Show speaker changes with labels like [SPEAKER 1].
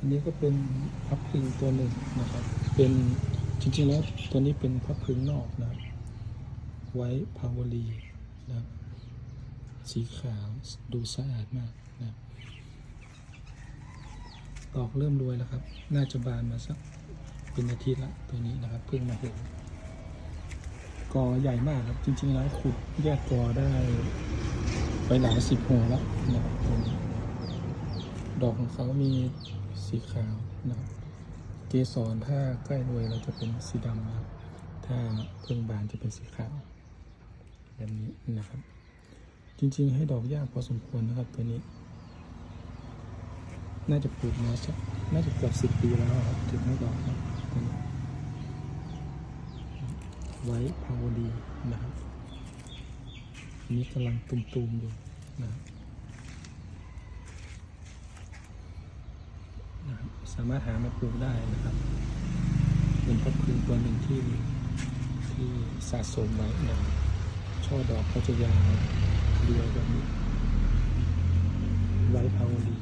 [SPEAKER 1] อันนี้ก็เป็นพับพึงตัวหนึ่งนะครับ เป็นจริงๆแล้วตัวนี้เป็นพับพึงนอกนะครับ ไว้พาวลีนะครับสีขาวดูสะอาดมากนะครับดอกเริ่มรวยแล้วครับ น่าจะบานมาสักเป็นอาทิตย์ละตัวนี้นะครับ เพิ่งมาเห็นกอใหญ่มากครับ จริงๆแล้วขุดแยกกอได้ ไปหลายสิบหัวแล้วนะครับดอกของเขามี สีขาวนะครับเกสรถ้าใกล้รวยเราจะเป็นสีดำนะครับ ถ้าเพิ่งบานจะเป็นสีขาวแบบนี้นะครับ จริงๆให้ดอกยากพอสมควรนะครับตัวนี้ น่าจะปลูกมาสักน่าจะเกือบสิบปีแล้วครับถึงให้ดอกครับตัวนี้ไว้พาวดีนะครับนนี้กำลังตุ่มๆอยู่นะครับ สามารถหามาปลูกได้นะครับเป็นพืชพืนตัวหนึ่งที่ที่สะสมไว้นะช่อดอกเขาจะยาวเรียวแบบนี้ไว้พาวดี